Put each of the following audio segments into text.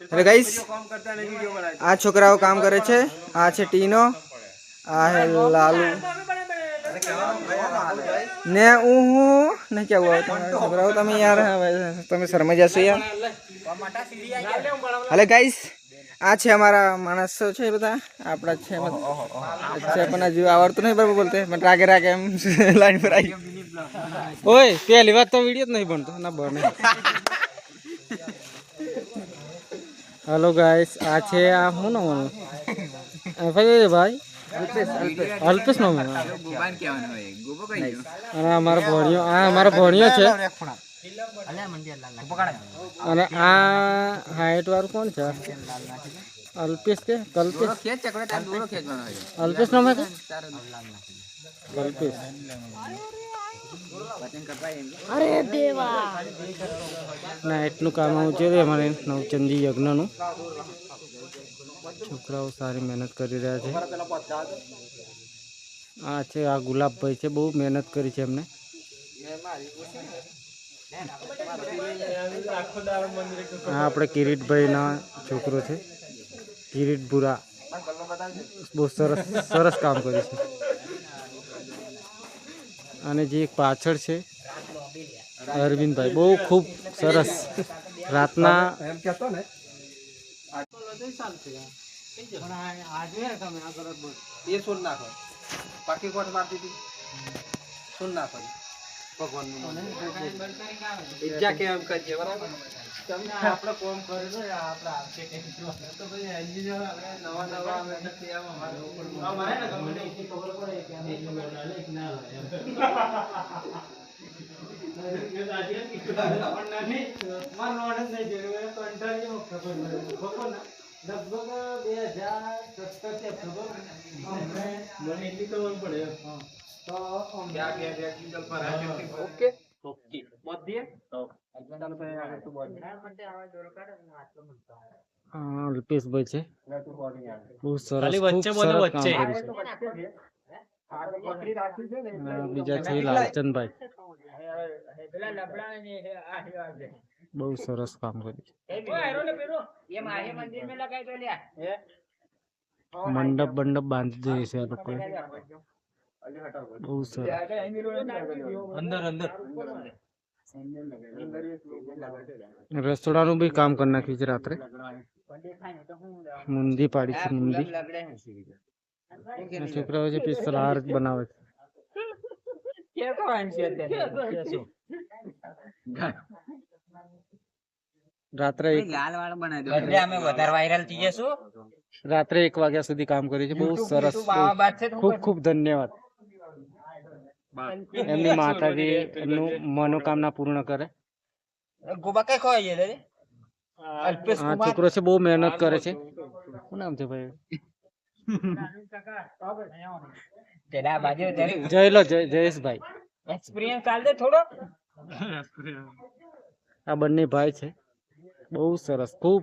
એટલે ગાઈસ આ છોકરાઓ કામ કરે છે. આ છે ટીનો. આ હે લાલુ. ને હું હું? નહીં કેવું? છોકરાઓ તમે યાર તમે શરમાઈ જશો યાર. હલે ગાઈસ આ છે અમારા માણસો છે બધા. આપણા છે અચ્છા પણ હજુ આવડતું નહીં બરાબર બોલતે. પણ રાગે રાગે એમ લાઈન પર આવી. ઓય પહેલી વાત તો વીડિયો જ નહીં ભણતો ના બને. હેલો ગાઈસ આ છે આ હું નો મને ભાઈ ભાઈ? અલ્પેશ નો મને અને અમારો ભણિયો આ અમારો ભણિયો છે. અને આ હાઈટ વાળું કોણ છે? અલ્પેશ કે કલ્પેશ? અલ્પેશ નામ હે દેવા. ના, એટલું કામ આવું છે અમારે નવચંદી યજ્ઞનું. છોકરાઓ સારી મહેનત કરી રહ્યા છે. આ છે, આ ગુલાબભાઈ છે, બહુ મહેનત કરી છે એમને. હા આપણે કિરીટભાઈના છોકરો છે. કિરીટ ભૂરા બહુ સરસ સરસ કામ કર્યું છે. અને જે પાછળ છે અરવિંદભાઈ. બહુ ખૂબ સરસ. રાતના એ સુન નાખો. પાકી કોટ મારતી હતી સોન નાખો. ભગવાનનું ઈજા કે એમ કરીએ બરાબર આપણે કોમ કરેલું નથી અમારે ને ગમે તે ખબર પડે. કે અમે લગભગ બે હજાર સત્તરથી ખબર મને એટલી ખબર પડે તો ઓકે ઓકે બધીએ ચાલો ભાઈ આગળ તું બોલ આ અલ્પેશભાઈ છે તું બોલિંગ આગળ બહુ સરસ ખાલી ખૂબ વચ્ચે બોલો, સરસ કામ વચ્ચે. કર્યું છે આગળ પકડી રાખી છે. ને અને બીજા છે લાલચંદભાઈ બહુ સરસ કામ કર્યું છે. મંડપ બંડપ બાંધી દે છે આ લોકોએ. બહુ સરસ. અંદર અંદર. રસોડાનું બી કામ કરી નાખ્યું છે રાત્રે મુંદી પાડી છે મુંદી આ છોકરાઓ છે પિસ્તોલ હાર જ બનાવે છે રાત્રે એક એટલે અમે વધારે વાયરલ થઈ જશું રાત્રે એક વાગ્યા સુધી કામ કર્યું છે બહુ સરસ બહુ- ખૂબ ખૂબ ધન્યવાદ એમની માતાજી એમનું મનોકામના પૂર્ણ કરે. ગોબા કઈ ખવાય છે અલ્પેશ કુમાર? છોકરો છે બહુ મહેનત કરે છે. શું નામ છે ભાઈ? બાજુ જય જયેશભાઈ. એક્સપિરિયન્સ ચાલ દે થોડો. આ બંને ભાઈ છે. બહુ સરસ ખૂબ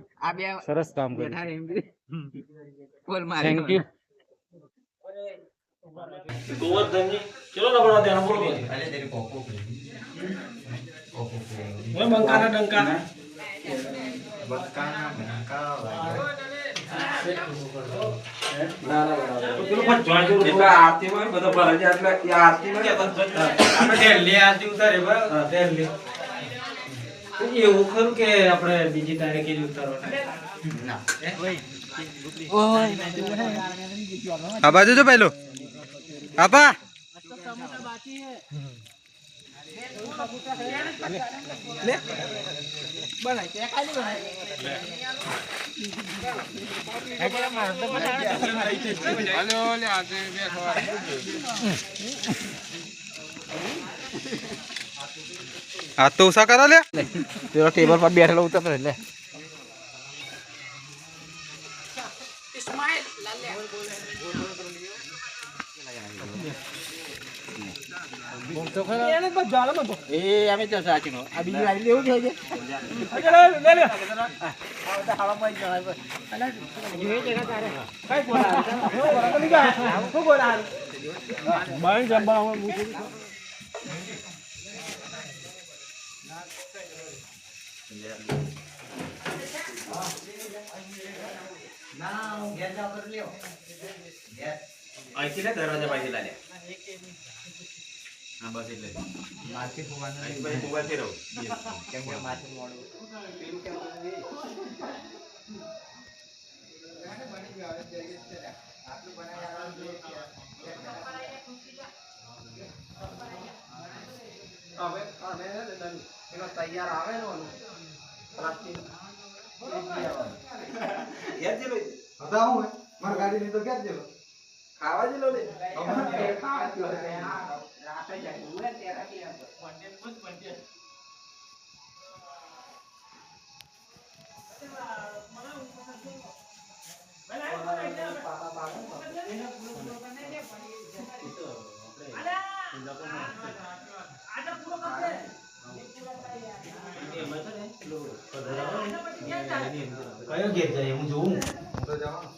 સરસ કામ કર્યું થેન્ક યુ એવું ખરું કે આપણે બીજી તારીખે જ ઉતારવાના આ બાજુ જો પેલો આપા આ તો ઉષા કરો લે પેલો ટેબલ પર બેઠેલો ઉતરતો એટલે એ અમે તો સાચી આ બીજું આવી લેવું છે ના હું ઘેર જાઉં તો લેવો ઘેર અહીંથી લે દરવાજા પાસેથી લાલે હા બસ એટલે મારથી ફોવાનું અહીં મોબાઈલથી રહો. કેમ કે મારથી મોડું. પેલું કેમ હવે અમે એનો તૈયાર આવે ને ઓલું પ્લાસ્ટિક ઘેર જેલો હતા હું મારી ગાડી લીધો ક્યાં જેલો ખાવા જેલો લે કયો ગેર જાય હું જોઉં તો જવાનું